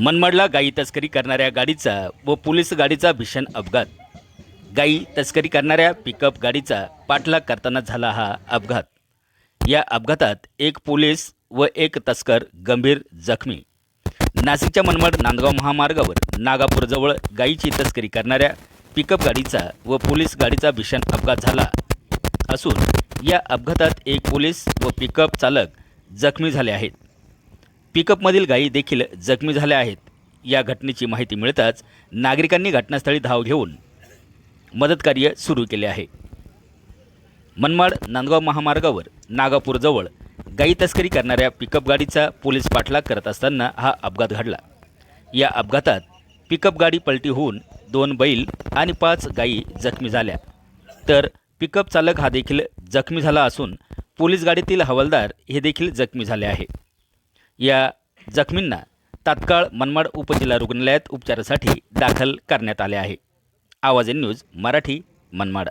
मनमाडला गाई तस्करी करणाऱ्या गाडीचा व पोलीस गाडीचा भीषण अपघात. गाई तस्करी करणाऱ्या पिकअप गाडीचा पाठलाग करताना झाला हा अपघात. या अपघातात एक पोलीस व एक तस्कर गंभीर जखमी. नाशिकच्या मनमाड नांदगाव महामार्गावर नागापूरजवळ गायीची तस्करी करणाऱ्या पिकअप गाडीचा व पोलीस गाडीचा भीषण अपघात झाला असून या अपघातात एक पोलीस व पिकअप चालक जखमी झाले आहेत. पिकअपमधील गायी देखील जखमी झाल्या आहेत. या घटनेची माहिती मिळताच नागरिकांनी घटनास्थळी धाव घेऊन मदतकार्य सुरू केले आहे. मनमाड नांदगाव महामार्गावर नागापूरजवळ गाई तस्करी करणाऱ्या पिकअप गाडीचा पोलीस पाठलाग करत असताना हा अपघात घडला. या अपघातात पिकअप गाडी पलटी होऊन दोन बैल आणि पाच गायी जखमी झाल्या. तर पिकअप चालक हा देखील जखमी झाला असून पोलीस गाडीतील हवालदार हे देखील जखमी झाले आहे. या जखमींना तात्काळ मनमाड उपजिल्हा रुग्णालयात उपचारासाठी दाखल करण्यात आले आहे. आवाज न्यूज मराठी मनमाड.